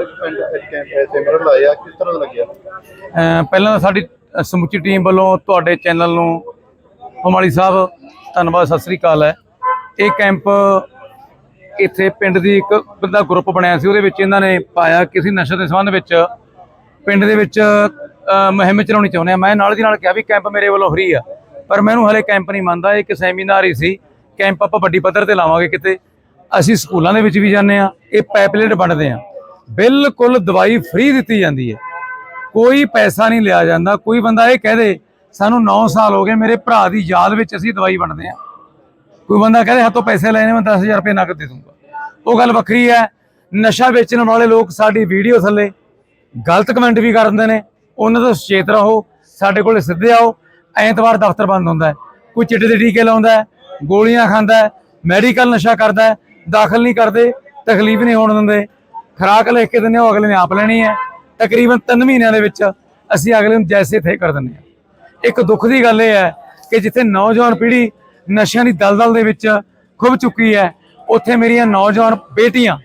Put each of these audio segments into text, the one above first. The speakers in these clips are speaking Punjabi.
ਹਰ ਪਿੰਡ ਇੱਕ ਕੈਂਪ ਸਿਮਰਨ ਲਾਇਆ ਕਿਸ ਤਰ੍ਹਾਂ ਦਾ ਲੱਗਿਆ? ਪਹਿਲਾਂ ਤਾਂ ਸਾਡੀ ਸਮੁੱਚੀ ਟੀਮ ਵੱਲੋਂ ਤੁਹਾਡੇ ਚੈਨਲ ਨੂੰ ਪਮਾਲੀ ਸਾਹਿਬ ਧੰਨਵਾਦ ਸਤਿ ਸ੍ਰੀ ਅਕਾਲ ਹੈ। ਇਹ ਕੈਂਪ ਇੱਥੇ ਪਿੰਡ ਦੀ ਇੱਕ ਬੰਦਾ ਗਰੁੱਪ ਬਣਿਆ ਸੀ ਉਹਦੇ ਵਿੱਚ ਇਹਨਾਂ ਨੇ ਪਾਇਆ ਕਿਸੇ ਨਸ਼ੇ ਦੇ ਸੰਬੰਧ ਵਿੱਚ ਪਿੰਡ ਦੇ ਵਿੱਚ ਅ, ਮੁਹਿੰਮ ਚਲਾਉਣੀ ਚਾਹੁੰਦੇ ਆ ਮੈਂ ਨਾਲ ਦੀ ਨਾਲ ਕਿਹਾ ਵੀ ਕੈਂਪ ਮੇਰੇ ਵੱਲੋਂ ਫਰੀ ਆ ਪਰ ਮੈਨੂੰ ਹਲੇ ਕੈਂਪ ਨਹੀਂ ਮੰਨਦਾ। ਇਹ ਇੱਕ ਸੈਮੀਨਾਰ ਹੀ ਸੀ। ਕੈਂਪ ਆਪਾਂ ਵੱਡੀ ਪੱਧਰ ਤੇ ਲਾਵਾਂਗੇ ਕਿਤੇ। ਅਸੀਂ ਸਕੂਲਾਂ ਦੇ ਵਿੱਚ ਵੀ ਜਾਂਦੇ ਆ ਇਹ ਪਾਈਪਲੇਟ ਵੰਡਦੇ ਆ ਬਿਲਕੁਲ ਦਵਾਈ ਫ੍ਰੀ ਦਿੱਤੀ ਜਾਂਦੀ ਹੈ। ਕੋਈ ਪੈਸਾ ਨਹੀਂ ਲਿਆ ਜਾਂਦਾ। ਕੋਈ ਬੰਦਾ ਇਹ ਕਹਿ ਦੇ, ਸਾਨੂੰ 9 ਸਾਲ ਹੋ ਗਏ, ਮੇਰੇ ਭਰਾ ਦੀ ਯਾਦ ਵਿੱਚ ਅਸੀਂ ਦਵਾਈ ਵੰਡਦੇ ਆ ਕੋਈ ਬੰਦਾ ਕਹਦੇ ਹੱਥੋਂ ਪੈਸੇ ਲੈਣੇ ਮੈਂ 10000 ਰੁਪਏ ਨਕਦ ਦੇ ਦੂੰਗਾ ਉਹ ਗੱਲ ਵੱਖਰੀ ਹੈ। ਨਸ਼ਾ ਵੇਚਣ ਵਾਲੇ ਲੋਕ ਸਾਡੀ ਵੀਡੀਓ ਥੱਲੇ ਗਲਤ ਕਮੈਂਟ ਵੀ ਕਰ ਦਿੰਦੇ ਨੇ। ਉਹਨਾਂ ਤੋਂ ਸੁਚੇਤ ਰਹੋ। ਸਾਡੇ ਕੋਲੇ ਸਿੱਧੇ ਆਓ। ਐਤਵਾਰ ਦਫ਼ਤਰ ਬੰਦ ਹੁੰਦਾ ਕੋਈ ਚਿੱਟੇ ਦੇ ਟੀਕੇ ਲਾਉਂਦਾ ਗੋਲੀਆਂ ਖਾਂਦਾ ਮੈਡੀਕਲ ਨਸ਼ਾ ਕਰਦਾ ਦਾਖਲ ਨਹੀਂ ਕਰਦੇ, ਤਕਲੀਫ ਨਹੀਂ ਹੋਣ ਦਿੰਦੇ। ਖਰਾਕ ਲਿਖ ਕੇ ਦਿੰਦੇ ਉਹ ਅਗਲੇ ਨੇ ਆਪ ਲੈਣੀ ਹੈ। ਤਕਰੀਬਨ 3 ਮਹੀਨਿਆਂ ਦੇ ਵਿੱਚ ਅਸੀਂ ਅਗਲੇ ਨੂੰ ਜੈਸੇ ਥੇ ਕਰ ਦਿੰਦੇ ਹਾਂ। ਇੱਕ ਦੁੱਖ ਦੀ ਗੱਲ ਇਹ ਹੈ ਕਿ ਜਿੱਥੇ ਨੌਜਵਾਨ ਪੀੜ੍ਹੀ ਨਸ਼ਿਆਂ ਦੀ ਦਲਦਲ ਦੇ ਵਿੱਚ ਖੁੱਭ ਚੁੱਕੀ ਹੈ, ਉੱਥੇ ਮੇਰੀਆਂ ਨੌਜਵਾਨ ਬੇਟੀਆਂ,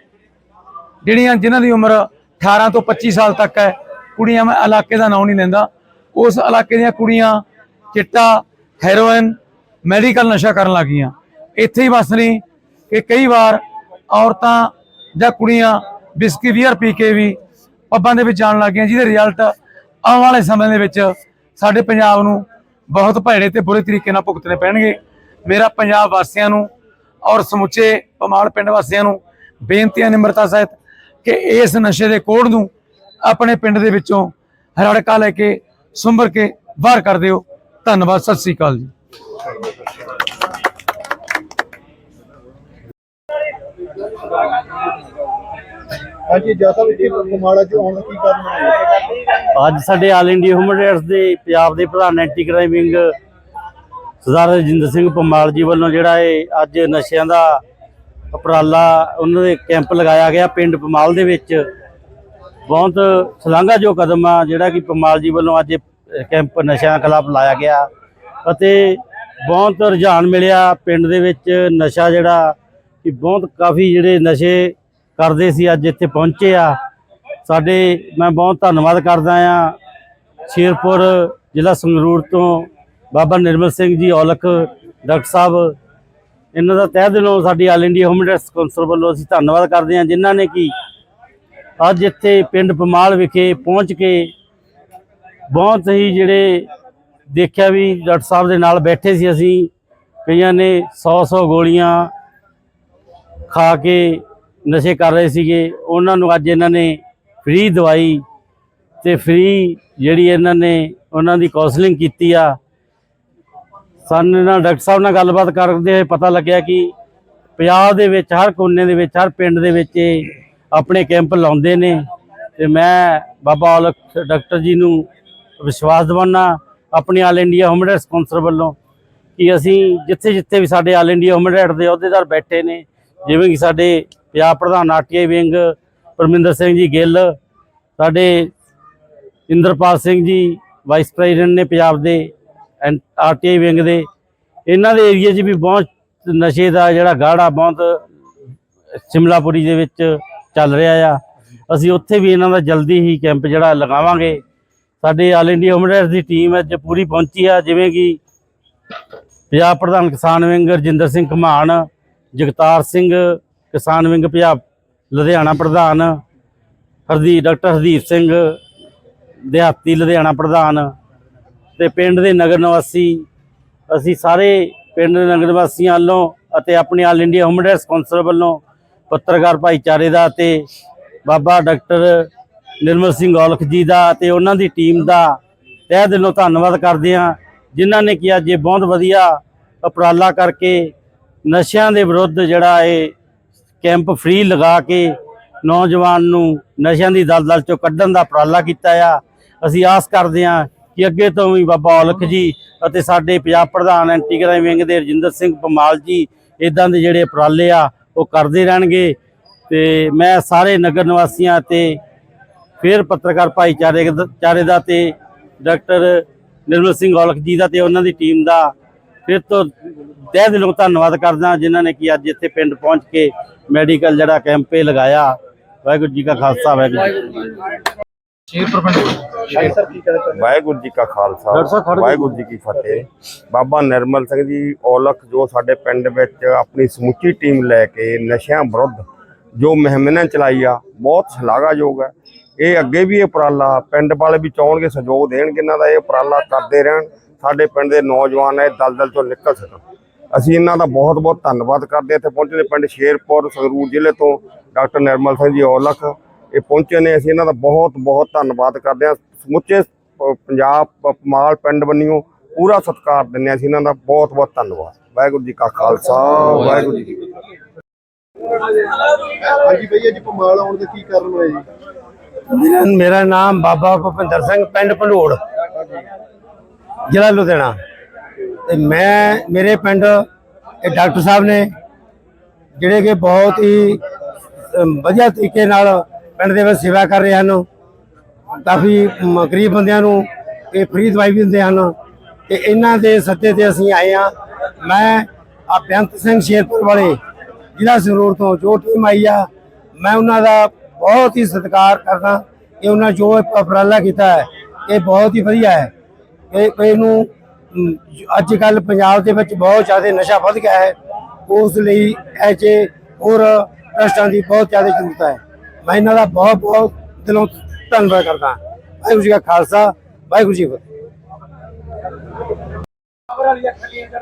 ਜਿਹੜੀਆਂ ਜਿਨ੍ਹਾਂ ਦੀ ਉਮਰ 18 ਤੋਂ 25 ਸਾਲ ਤੱਕ ਹੈ, ਕੁੜੀਆਂ ਮੈਂ ਇਲਾਕੇ ਦਾ ਨਾਮ ਨਹੀਂ ਲੈਂਦਾ। ਉਸ ਇਲਾਕੇ ਦੀਆਂ ਕੁੜੀਆਂ ਚਿੱਟਾ, ਹੈਰੋਇਨ, ਮੈਡੀਕਲ ਨਸ਼ਾ ਕਰਨ ਲੱਗੀਆਂ। ਇੱਥੇ ਹੀ ਬਸ ਨਹੀਂ ਕਿ ਕਈ ਵਾਰ ਔਰਤਾਂ ਜਾਂ ਕੁੜੀਆਂ ਬਿਸਕੀ ਬੀਅਰ ਪੀ ਕੇ ਵੀ ਪੱਬਾਂ ਦੇ ਵਿੱਚ ਜਾਣ ਲੱਗ ਲੱਗੀਆਂ ਜਿਹਦੇ ਰਿਜ਼ਲਟ ਆਉਣ ਵਾਲੇ ਸਮੇਂ ਦੇ ਵਿੱਚ ਸਾਡੇ ਪੰਜਾਬ ਨੂੰ ਬਹੁਤ ਭੈੜੇ ਤੇ ਬੁਰੇ ਤਰੀਕੇ ਨਾਲ ਭੁਗਤਣੇ ਪੈਣਗੇ। ਮੇਰਾ ਪੰਜਾਬ ਵਾਸੀਆਂ ਨੂੰ ਔਰ ਸਮੁੱਚੇ ਪਮਾਲ ਪਿੰਡ ਵਾਸੀਆਂ ਨੂੰ ਬੇਨਤੀ ਹੈ ਨਿਮਰਤਾ ਸਹਿਤ ਕਿ ਇਸ ਨਸ਼ੇ ਦੇ ਕੋੜ ਨੂੰ ਆਪਣੇ ਪਿੰਡ ਦੇ ਵਿੱਚੋਂ ਰੜਕਾ ਲੈ ਕੇ, ਸੁੰਬਰ ਕੇ ਬਾਹਰ ਕਰ ਦਿਓ। ਧੰਨਵਾਦ, ਸਤਿ ਸ੍ਰੀ ਅਕਾਲ ਜੀ। ਹਾਂਜੀ ਜੈਸਾ ਜੀ ਕੁਮਾੜਾ ਚ ਆਉਣ ਦਾ ਕੀ ਕਾਰਨ ਹੈ ਅੱਜ ਸਾਡੇ ਆਲ ਇੰਡੀਆ ਹਿਊਮਨ ਰਾਈਟਸ ਦੇ ਪੰਜਾਬ ਦੇ ਪ੍ਰਧਾਨ anti crime wing Sardar Rajinder Singh Pamal ji ਵੱਲੋਂ ਜਿਹੜਾ ਇਹ ਅੱਜ ਨਸ਼ਿਆਂ ਦਾ ਉਪਰਾਲਾ ਉਹਨਾਂ ਦੇ ਕੈਂਪ ਲਗਾਇਆ ਗਿਆ ਪਿੰਡ ਪਮਾਲ ਦੇ ਵਿੱਚ। ਬਹੁਤ ਸ਼ਲਾਘਾ ਜੋ ਕਦਮ ਆ, ਜਿਹੜਾ ਕਿ ਪਮਾਲ ਜੀ ਵੱਲੋਂ ਅੱਜ ਕੈਂਪ ਨਸ਼ਿਆਂ ਖਿਲਾਫ ਲਾਇਆ ਗਿਆ ਅਤੇ ਬਹੁਤ ਰੁਝਾਨ ਮਿਲਿਆ ਪਿੰਡ ਦੇ ਵਿੱਚ ਨਸ਼ਾ ਜਿਹੜਾ ਕਿ ਬਹੁਤ ਕਾਫੀ ਜਿਹੜੇ ਨਸ਼ੇ ਕਰਦੇ ਸੀ, ਅੱਜ ਇੱਥੇ ਪਹੁੰਚੇ ਆ। ਸਾਡੇ, ਮੈਂ ਬਹੁਤ ਧੰਨਵਾਦ ਕਰਦਾ ਆ। ਸ਼ੇਰਪੁਰ ਜ਼ਿਲ੍ਹਾ ਸੰਗਰੂਰ ਤੋਂ ਬਾਬਾ ਨਿਰਮਲ ਸਿੰਘ ਜੀ ਔਲਖ, ਡਾਕਟਰ ਸਾਹਿਬ, ਇਹਨਾਂ ਦਾ ਤਹਿ ਦਿਲੋਂ ਸਾਡੀ ਆਲ ਇੰਡੀਆ ਹਿਊਮਨ ਕੌਂਸਲ ਵੱਲੋਂ ਅਸੀਂ ਧੰਨਵਾਦ ਕਰਦੇ ਹਾਂ ਜਿਨ੍ਹਾਂ ਨੇ ਕਿ ਅੱਜ ਇੱਥੇ ਪਿੰਡ ਪਮਾਲ ਵਿਖੇ ਪਹੁੰਚ ਕੇ ਬਹੁਤ ਹੀ ਜਿਹੜੇ ਦੇਖਿਆ ਵੀ ਡਾਕਟਰ ਸਾਹਿਬ ਦੇ ਨਾਲ ਬੈਠੇ ਸੀ ਅਸੀਂ। ਕਈਆਂ ਨੇ 100-100 ਗੋਲੀਆਂ ਖਾ ਕੇ ਨਸ਼ੇ ਕਰ ਰਹੇ ਸੀਗੇ। ਉਹਨਾਂ ਨੂੰ ਅੱਜ ਇਹਨਾਂ ਨੇ ਫ੍ਰੀ ਦਵਾਈ ਤੇ ਫ੍ਰੀ ਜਿਹੜੀ ਇਹਨਾਂ ਨੇ ਉਹਨਾਂ ਦੀ ਕਾਉਂਸਲਿੰਗ ਕੀਤੀ ਆ। ਸਾਨੂੰ ਨਾਲ ਡਾਕਟਰ ਸਾਹਿਬ ਨਾਲ ਗੱਲਬਾਤ ਕਰਦੇ ਹੋਏ ਪਤਾ ਲੱਗਿਆ ਕਿ ਪੰਜਾਬ ਦੇ ਵਿੱਚ, ਹਰ ਕੋਨੇ ਦੇ ਵਿੱਚ, ਹਰ ਪਿੰਡ ਦੇ ਵਿੱਚ ਇਹ ਆਪਣੇ ਕੈਂਪ ਲਾਉਂਦੇ ਨੇ। ਤੇ ਮੈਂ ਬਾਬਾ ਔਲਖ ਡਾਕਟਰ ਜੀ ਨੂੰ ਵਿਸ਼ਵਾਸ ਦਿਵਾਉਣਾ ਆਪਣੀ ਆਲ ਇੰਡੀਆ ਹਿਊਮਨ ਰਾਈਟਸ ਵੱਲੋਂ ਕਿ ਅਸੀਂ ਜਿੱਥੇ ਜਿੱਥੇ ਵੀ ਸਾਡੇ ਆਲ ਇੰਡੀਆ ਹਿਊਮਨ ਦੇ ਅਹੁਦੇਦਾਰ ਬੈਠੇ ਨੇ ਜਿਵੇਂ ਕਿ ਸਾਡੇ ਪੰਜਾਬ ਪ੍ਰਧਾਨ ਆਰਟੀਆਈ ਵਿੰਗ ਪਰਮਿੰਦਰ ਸਿੰਘ ਜੀ ਗਿੱਲ, ਸਾਡੇ ਇੰਦਰਪਾਲ ਸਿੰਘ ਜੀ ਵਾਈਸ ਪ੍ਰੈਜ਼ੀਡੈਂਟ ਨੇ ਪੰਜਾਬ ਦੇ ਆਰਟੀਆਈ ਵਿੰਗ ਦੇ। ਇਹਨਾਂ ਦੇ ਏਰੀਆ 'ਚ ਵੀ ਬਹੁਤ ਨਸ਼ੇ ਦਾ ਜਿਹੜਾ ਗਾੜਾ ਬਹੁਤ ਸਿਮਲਾਪੁਰੀ ਦੇ ਵਿੱਚ ਚੱਲ ਰਿਹਾ ਆ। ਅਸੀਂ ਉੱਥੇ ਵੀ ਇਹਨਾਂ ਦਾ ਜਲਦੀ ਹੀ ਕੈਂਪ ਜਿਹੜਾ ਲਗਾਵਾਂਗੇ। ਸਾਡੇ ਆਲ ਇੰਡੀਆ ਹਿਊਮਨ ਦੀ ਟੀਮ ਅੱਜ ਪੂਰੀ ਪਹੁੰਚੀ ਆ, ਜਿਵੇਂ ਕਿ ਪੰਜਾਬ ਪ੍ਰਧਾਨ ਕਿਸਾਨ ਵਿੰਗ ਰਜਿੰਦਰ ਸਿੰਘ ਘਮਾਣ ਜਗਤਾਰ ਸਿੰਘ, ਕਿਸਾਨ ਵਿੰਗ ਪੰਜਾਬ ਲੁਧਿਆਣਾ ਪ੍ਰਧਾਨ ਹਰਦੀ ਡਾਕਟਰ ਹਰਦੀਪ ਸਿੰਘ, ਦਿਹਾਤੀ ਲੁਧਿਆਣਾ ਪ੍ਰਧਾਨ ਤੇ ਪਿੰਡ ਦੇ ਨਗਰ ਨਿਵਾਸੀ। ਅਸੀਂ ਸਾਰੇ ਪਿੰਡ ਦੇ ਨਗਰ ਨਿਵਾਸੀਆਂ ਵੱਲੋਂ ਅਤੇ ਆਪਣੇ all India human rights council ਵੱਲੋਂ ਪੱਤਰਕਾਰ ਭਾਈਚਾਰੇ ਦਾ ਤੇ ਬਾਬਾ ਡਾਕਟਰ ਨਿਰਮਲ ਸਿੰਘ ਔਲਖ ਜੀ ਦਾ ਤੇ ਉਹਨਾਂ ਦੀ ਟੀਮ ਦਾ ਤਹਿ ਦਿਲੋਂ ਧੰਨਵਾਦ ਕਰਦੇ ਹਾਂ, ਜਿਨ੍ਹਾਂ ਨੇ ਕਿ ਅੱਜ ਇਹ ਬਹੁਤ ਵਧੀਆ ਉਪਰਾਲਾ ਕਰਕੇ ਨਸ਼ਿਆਂ ਦੇ ਵਿਰੁੱਧ ਜਿਹੜਾ ਇਹ ਕੈਂਪ ਫ੍ਰੀ ਲਗਾ ਕੇ ਨੌਜਵਾਨ ਨੂੰ ਨਸ਼ਿਆਂ ਦੀ ਦਲਦਲ ਚੋਂ ਕੱਢਣ ਦਾ ਉਪਰਾਲਾ ਕੀਤਾ ਆ। ਅਸੀਂ ਆਸ ਕਰਦੇ ਹਾਂ ਕਿ ਅੱਗੇ ਤੋਂ ਵੀ ਬਾਬਾ ਔਲਖ ਜੀ ਅਤੇ ਸਾਡੇ ਪੰਜਾਬ ਪ੍ਰਧਾਨ ਐਂਟੀ ਕ੍ਰਾਈਮ ਵਿੰਗ ਦੇ ਰਜਿੰਦਰ ਸਿੰਘ ਪਮਾਲ ਜੀ ਇਦਾਂ ਦੇ ਜਿਹੜੇ ਉਪਰਾਲੇ ਆ, ਉਹ ਕਰਦੇ ਰਹਿਣਗੇ। ਤੇ ਮੈਂ ਸਾਰੇ ਨਗਰ ਨਿਵਾਸੀਆਂ ਤੇ ਫਿਰ ਪੱਤਰਕਾਰ ਭਾਈਚਾਰੇ ਚਾਰੇ ਦਾ ਤੇ ਡਾਕਟਰ ਨਿਰਮਲ ਸਿੰਘ ਔਲਖ ਜੀ ਦਾ ਤੇ ਉਹਨਾਂ ਦੀ ਟੀਮ ਦਾ ਫਿਰ ਤੋਂ ਤਹਿ ਦਿਲੋਂ ਧੰਨਵਾਦ ਕਰਦਾ ਜਿਨ੍ਹਾਂ ਨੇ ਕਿ ਅੱਜ ਇੱਥੇ ਪਿੰਡ ਪਹੁੰਚ ਕੇ ਮੈਡੀਕਲ ਜਿਹੜਾ ਕੈਂਪ ਇਹ ਲਗਾਇਆ। ਵਾਹਿਗੁਰੂ ਜੀ ਕਾ ਖਾਲਸਾ ਵਾਹਿਗੁਰੂ ਜੀ ਵਾਹਿਗੁਰੂ ਜੀ ਕਾ ਖਾਲਸਾ। ਵਾਹਿਗੁਰੂ ਜੀ ਕੀ ਫਤਿਹ। ਬਾਬਾ ਨਿਰਮਲ ਸਿੰਘ ਜੀ ਔਲਖ ਜੋ ਸਾਡੇ ਪਿੰਡ ਵਿੱਚ ਆਪਣੀ ਸਮੁੱਚੀ ਟੀਮ ਲੈ ਕੇ ਨਸ਼ਿਆਂ ਵਿਰੁੱਧ ਜੋ ਮੁਹਿੰਮ ਨੇ ਚਲਾਈ ਆ ਬਹੁਤ ਸ਼ਲਾਘਾਯੋਗ ਹੈ। ਇਹ ਅੱਗੇ ਵੀ ਇਹ ਉਪਰਾਲਾ ਪਿੰਡ ਵਾਲੇ ਵੀ ਚਾਹਣਗੇ ਸਹਿਯੋਗ ਦੇਣਗੇ ਇਹਨਾਂ ਦਾ ਇਹ ਉਪਰਾਲਾ ਕਰਦੇ ਰਹਿਣ। ਸਾਡੇ ਪਿੰਡ ਦੇ ਨੌਜਵਾਨ ਇਹ ਦਲਦਲ ਤੋਂ ਨਿਕਲ ਸਕਣ। ਅਸੀਂ ਇਹਨਾਂ ਦਾ ਬਹੁਤ ਬਹੁਤ ਧੰਨਵਾਦ ਕਰਦੇ ਹਾਂ। ਇੱਥੇ ਪਹੁੰਚੇ ਨੇ ਪਿੰਡ ਸ਼ੇਰਪੁਰ ਸੰਗਰੂਰ ਜ਼ਿਲ੍ਹੇ ਤੋਂ ਡਾਕਟਰ ਨਿਰਮਲ ਸਿੰਘ ਜੀ ਔਲਖ। ਇਹ ਪਹੁੰਚੇ ਨੇ ਅਸੀਂ ਇਹਨਾਂ ਦਾ ਬਹੁਤ ਬਹੁਤ ਧੰਨਵਾਦ ਕਰਦੇ ਹਾਂ। ਸਮੁੱਚੇ ਪੰਜਾਬ ਮਾਲ ਪਿੰਡ ਬੰਨਿਓ ਪੂਰਾ ਸਤਿਕਾਰ ਦਿੰਦੇ ਹਾਂ ਅਸੀਂ ਇਹਨਾਂ ਦਾ। ਬਹੁਤ ਬਹੁਤ ਧੰਨਵਾਦ। ਵਾਹਿਗੁਰੂ ਜੀ ਕਾ ਖਾਲਸਾ ਵਾਹਿਗੁਰੂ ਜੀ ਕੀ ਫਤਿਹ। ਹਾਂਜੀ ਭਈਆ ਜੀ ਪਮਾਲ ਆਉਣ ਦੇ ਕੀ ਕਾਰਨ ਹੋਏ ਜੀ? ਮੇਰਾ ਮੇਰਾ ਨਾਮ ਬਾਬਾ ਭੁਪਿੰਦਰ ਸਿੰਘ ਪਿੰਡ ਭੰਡੋੜ। ਜ਼ਿਲ੍ਹਾ ਲੁਧਿਆਣਾ। ਤੇ ਮੈਂ, ਮੇਰੇ ਪਿੰਡ, ਇਹ ਡਾਕਟਰ ਸਾਹਿਬ ਨੇ ਜਿਹੜੇ ਕਿ ਬਹੁਤ ਹੀ ਵਧੀਆ ਤਰੀਕੇ ਨਾਲ ਪਿੰਡ ਦੇ ਵਿੱਚ ਸੇਵਾ ਕਰ ਰਹੇ ਹਨ। ਕਾਫੀ ਗਰੀਬ ਬੰਦਿਆਂ ਨੂੰ ਇਹ ਫ੍ਰੀ ਦਵਾਈ ਵੀ ਦਿੰਦੇ ਹਨ। ਤੇ ਇਹਨਾਂ ਦੇ ਸੱਤੇ ਤੇ ਅਸੀਂ ਆਏ ਆ ਮੈਂ ਆ ਬੇਅੰਤ ਸਿੰਘ ਸ਼ੇਰਪੁਰ ਵਾਲੇ ਜ਼ਿਲ੍ਹਾ ਸੰਗਰੂਰ ਤੋਂ ਜੋ ਟੀਮ ਆਈ ਆ, ਮੈਂ ਉਹਨਾਂ ਦਾ ਬਹੁਤ ਹੀ ਸਤਿਕਾਰ ਕਰਦਾ ਕਿ ਉਹਨਾਂ ਜੋ ਉਪਰਾਲਾ ਕੀਤਾ ਹੈ, ਇਹ ਬਹੁਤ ਹੀ ਵਧੀਆ ਹੈ। ਇਹ ਇਹਨੂੰ ਅੱਜ ਕੱਲ ਪੰਜਾਬ ਦੇ ਵਿੱਚ ਬਹੁਤ ਜ਼ਿਆਦਾ ਨਸ਼ਾ ਵੱਧ ਗਿਆ ਹੈ। ਉਸ ਲਈ ਐਜੇ ਹੋਰ ਟਰਸਟਾਂ ਦੀ ਬਹੁਤ ਜ਼ਿਆਦਾ ਜ਼ਰੂਰਤ ਹੈ। ਮੈਂ ਇਹਨਾਂ ਦਾ ਬਹੁਤ ਬਹੁਤ ਦਿਲੋਂ ਧੰਨਵਾਦ ਕਰਦਾ ਹਾਂ। ਵਾਹਿਗੁਰੂ ਜੀ ਕਾ ਖਾਲਸਾ ਵਾਹਿਗੁਰੂ ਜੀ ਕੀ ਫਤਿਹ।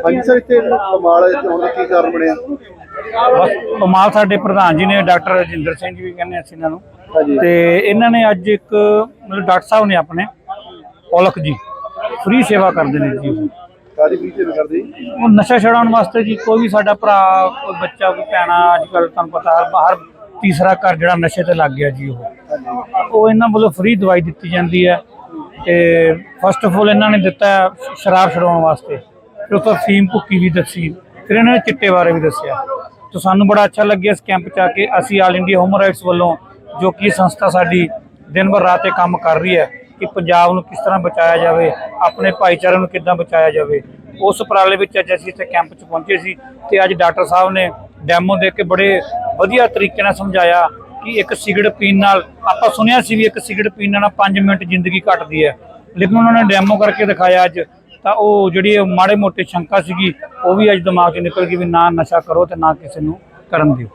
ਹਾਂਜੀ ਸਰ ਇੱਥੇ ਪਮਾਲ ਇੱਥੇ ਆਉਣ ਦਾ ਕੀ ਕਾਰਨ ਬਣਿਆ? ਬਸ ਕਮਾਲ ਸਾਡੇ ਪ੍ਰਧਾਨ ਜੀ ਨੇ ਡਾਕਟਰ ਰਜਿੰਦਰ ਸਿੰਘ ਜੀ ਵੀ ਕਹਿੰਦੇ ਅਸੀਂ ਇਹਨਾਂ ਨੂੰ। ਤੇ ਇਹਨਾਂ ਨੇ ਅੱਜ ਇੱਕ ਮਤਲਬ ਡਾਕਟਰ ਸਾਹਿਬ ਨੇ ਆਪਣੇ ਔਲਖ ਜੀ। ਫ੍ਰੀ ਸੇਵਾ ਕਰਦੇ ਨੇ ਜੀ ਉਹ। ਕਾਦੀ ਫੀਚਰ ਕਰਦੇ ਜੀ? ਉਹ ਨਸ਼ਾ ਛਡਾਉਣ ਵਾਸਤੇ ਜੀ ਕੋਈ ਵੀ ਸਾਡਾ ਭਰਾ ਕੋਈ ਬੱਚਾ ਕੋਈ ਭੈਣਾ ਅੱਜ ਕੱਲ ਤੁਹਾਨੂੰ ਪਤਾ ਹਰ ਹਰ ਤੀਸਰਾ ਘਰ ਜਿਹੜਾ ਨਸ਼ੇ ਤੇ ਲੱਗ ਗਿਆ ਜੀ ਉਹ। ਉਹ ਇਹਨਾਂ ਵੱਲੋਂ ਫ੍ਰੀ ਦਵਾਈ ਦਿੱਤੀ ਜਾਂਦੀ ਹੈ ਤੇ ਫਸਟ ਆਫ ਆਲ ਇਹਨਾਂ ਨੇ ਦਿੱਤਾ ਸ਼ਰਾਬ ਛਡਾਉਣ ਵਾਸਤੇ। ਫਿਰ ਉਹ ਤੋਂ ਫੀਮ ਭੁੱਕੀ ਵੀ ਦੱਸੀ। ਫਿਰ ਇਹਨਾਂ ਨੇ ਚਿੱਟੇ ਬਾਰੇ ਵੀ ਦੱਸਿਆ। ਤਾਂ ਸਾਨੂੰ ਬੜਾ ਅੱਛਾ ਲੱਗਿਆ ਇਸ ਕੈਂਪ 'ਚ ਆ ਕੇ। ਅਸੀਂ ਆਲ ਇੰਡੀਆ ਹਿਊਮਨ ਰਾਈਟਸ ਵੱਲੋਂ ਜੋ ਕਿ ਸੰਸਥਾ ਸਾਡੀ ਦਿਨ ਭਰ ਰਾਤ ਕੰਮ ਕਰ ਰਹੀ ਹੈ ਕਿ ਪੰਜਾਬ ਨੂੰ ਕਿਸ ਤਰ੍ਹਾਂ ਬਚਾਇਆ ਜਾਵੇ, ਆਪਣੇ ਭਾਈਚਾਰੇ ਨੂੰ ਕਿੱਦਾਂ ਬਚਾਇਆ ਜਾਵੇ। ਉਸ ਉਪਰਾਲੇ ਵਿੱਚ ਅੱਜ ਅਸੀਂ ਇੱਥੇ ਕੈਂਪ 'ਚ ਪਹੁੰਚੇ ਸੀ ਤੇ ਅੱਜ ਡਾਕਟਰ ਸਾਹਿਬ ਨੇ ਡੈਮੋ ਦੇ ਕੇ ਬੜੇ ਵਧੀਆ ਤਰੀਕੇ ਨਾਲ ਸਮਝਾਇਆ ਕਿ ਇੱਕ ਸਿਗਰਟ ਪੀਣ ਨਾਲ, ਆਪਾਂ ਸੁਣਿਆ ਸੀ ਵੀ ਇੱਕ ਸਿਗਰਟ ਪੀਣ ਨਾਲ 5 ਮਿੰਟ ਜ਼ਿੰਦਗੀ ਘਟਦੀ ਹੈ। ਲੇਕਿਨ ਉਹਨਾਂ ਨੇ ਡੈਮੋ ਕਰਕੇ ਦਿਖਾਇਆ ਅੱਜ, ਤਾਂ ਉਹ ਜਿਹੜੀ ਮਾੜੇ ਮੋਟੇ ਸ਼ੰਕਾ ਸੀਗੀ, ਉਹ ਵੀ ਅੱਜ ਦਿਮਾਗ 'ਚ ਨਿਕਲ ਗਈ ਵੀ ਨਾ ਨਸ਼ਾ ਕਰੋ ਤੇ ਨਾ ਕਿਸੇ ਨੂੰ ਕਰਨ ਦਿਓ।